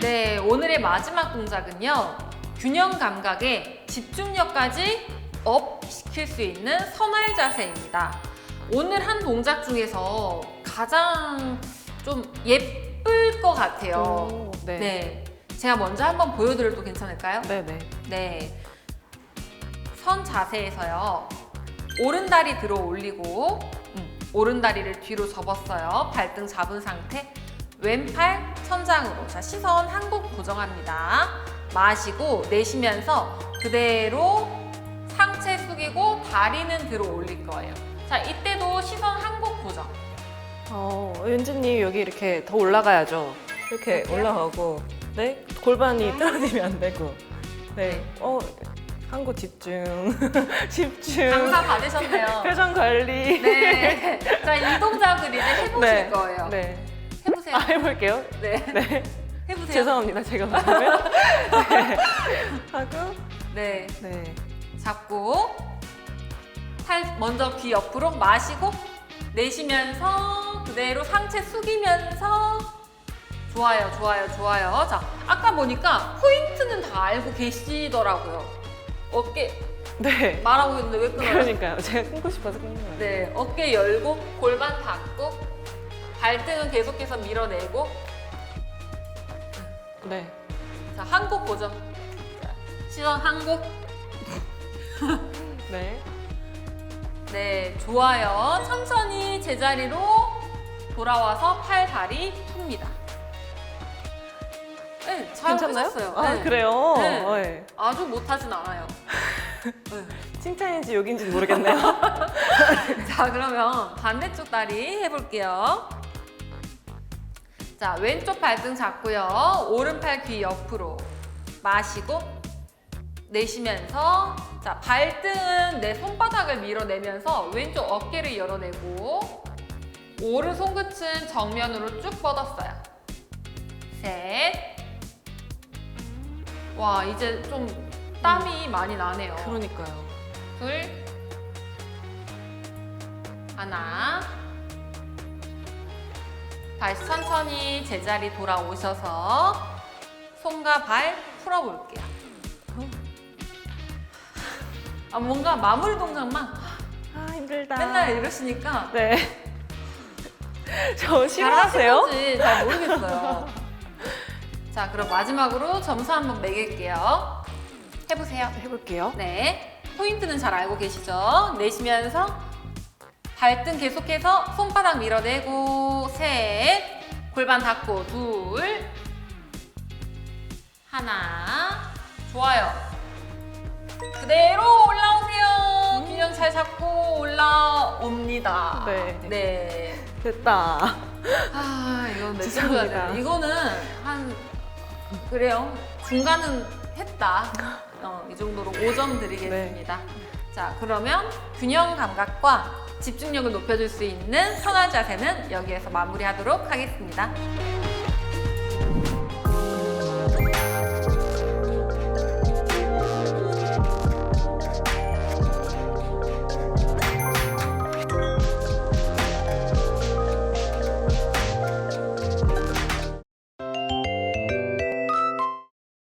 네, 오늘의 마지막 동작은요. 균형 감각에 집중력까지 업 시킬 수 있는 선활 자세입니다. 오늘 한 동작 중에서 가장 좀 예쁠 것 같아요. 오, 네. 네. 제가 먼저 한번 보여드려도 괜찮을까요? 네네. 네. 선 자세에서요. 오른 다리 들어 올리고 음, 오른 다리를 뒤로 접었어요. 발등 잡은 상태. 왼팔 천장으로. 자, 시선 한국 고정합니다. 마시고 내쉬면서 그대로 상체 숙이고 다리는 들어 올릴 거예요. 자, 이때도 시선 한국 고정. 어, 윤지님 여기 이렇게 더 올라가야죠. 이렇게? 올라가고, 네 골반이 떨어지면 안 되고, 네, 네. 어, 한 곳 집중, 집중, 강사 받으셨네요. 표정 관리. 네. 자, 이 동작을 이제 해보실 네. 거예요. 네. 해보세요. 아 해볼게요. 네. 네. 해보세요. 죄송합니다. 제가 네. 하고, 네. 네. 잡고 팔 먼저 귀 옆으로 마시고 내쉬면서 그대로 상체 숙이면서 좋아요 좋아요 좋아요 자 아까 보니까 포인트는 다 알고 계시더라고요 어깨 네. 말하고 있는데 왜 끊어요? 그러니까요. 제가 끊고 싶어서 끊는 거예요. 네 어깨 열고 골반 닫고 발등은 계속해서 밀어내고 네. 자 한국 보죠 자, 시선 한국 네. 네, 좋아요. 천천히 제자리로 돌아와서 팔, 다리 풉니다. 네, 잘 괜찮나요? 하셨어요. 아 네. 그래요. 네. 어, 네. 아주 못하진 않아요. 네. 칭찬인지 욕인지 모르겠네요. 자, 그러면 반대쪽 다리 해볼게요. 자, 왼쪽 발등 잡고요. 오른팔 귀 옆으로 마시고 내쉬면서 자, 발등은 내 손바닥을 밀어내면서 왼쪽 어깨를 열어내고 오른 손끝은 정면으로 쭉 뻗었어요. 셋. 와, 이제 좀 땀이 많이 나네요. 그러니까요. 둘, 하나. 다시 천천히 제자리 돌아오셔서 손과 발 풀어볼게요. 아, 뭔가 마무리 동작만 아 힘들다. 맨날 이러시니까 네. 저 싫어하세요? 잘하시는지 잘 모르겠어요. 자, 그럼 마지막으로 점수 한번 매길게요. 해보세요. 해볼게요. 네. 포인트는 잘 알고 계시죠? 내쉬면서 발등 계속해서 손바닥 밀어내고 셋. 골반 닫고 둘. 하나. 좋아요. 그대로 올라오세요. 균형 잘 잡고 올라옵니다. 네. 네. 됐다. 아, 이건. 정도야 돼? 이거는 한 그래요. 중간은 했다. 어, 이 정도로 5점 드리겠습니다. 자, 그러면 균형 감각과 집중력을 높여줄 수 있는 선한 자세는 여기에서 마무리하도록 하겠습니다.